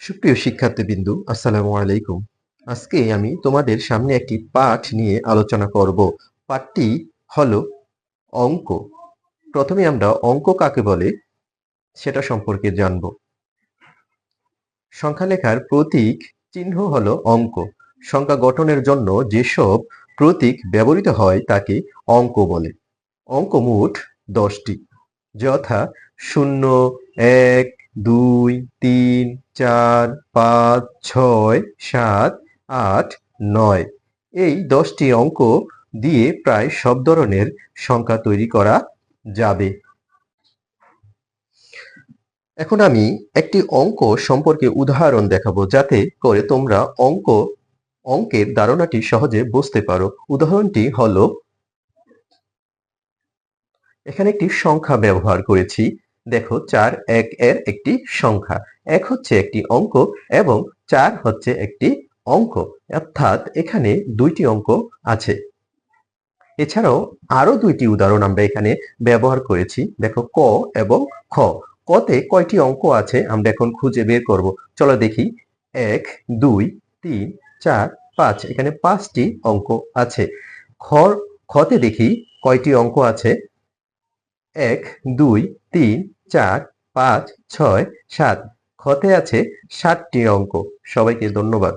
সুপ্রিয় শিক্ষার্থীবৃন্দু, আসসালামু আলাইকুম। আজকে আমি তোমাদের সামনে একটি পাঠ নিয়ে আলোচনা করব। পাঠটি হলো অঙ্ক। প্রথমে আমরা অঙ্ক কাকে বলে সেটা সম্পর্কে জানব। সংখ্যা লেখার প্রতীক চিহ্ন হলো অঙ্ক। সংখ্যা গঠনের জন্য যেসব প্রতীক ব্যবহৃত হয় তাকে অঙ্ক বলে। অঙ্ক মোট দশটি, যথা শূন্য, এক দুই, তিন, চার, পাঁচ, ছয়, সাত, আট, নয়। এই দশটি অঙ্ক দিয়ে প্রায় সব ধরনের সংখ্যা তৈরি করা যাবে। এখন আমি একটি অঙ্ক সম্পর্কে উদাহরণ দেখাবো যাতে করে তোমরা অঙ্ক, অঙ্কের ধারণাটি সহজে বুঝতে পারো। উদাহরণটি হলো, এখানে একটি সংখ্যা ব্যবহার করেছি। দেখো চার এক এর একটি সংখ্যা। এক হচ্ছে একটি অঙ্ক এবং চার হচ্ছে একটি অঙ্ক। অর্থাৎ এখানে দুইটি অঙ্ক আছে। এছাড়াও আরও দুইটি উদাহরণ আমরা এখানে ব্যবহার করেছি। দেখো ক এবং খ। কতে কয়টি অঙ্ক আছে আমরা এখন খুঁজে বের করব। চলো দেখি। এক, দুই, তিন, চার, পাঁচ। এখানে পাঁচটি অঙ্ক আছে। খ, খতে দেখি কয়টি অঙ্ক আছে। এক, দুই, তিন চার পাঁচ ছয় সাত। খতে আছে সাতটি অঙ্ক। সবাইকে ধন্যবাদ।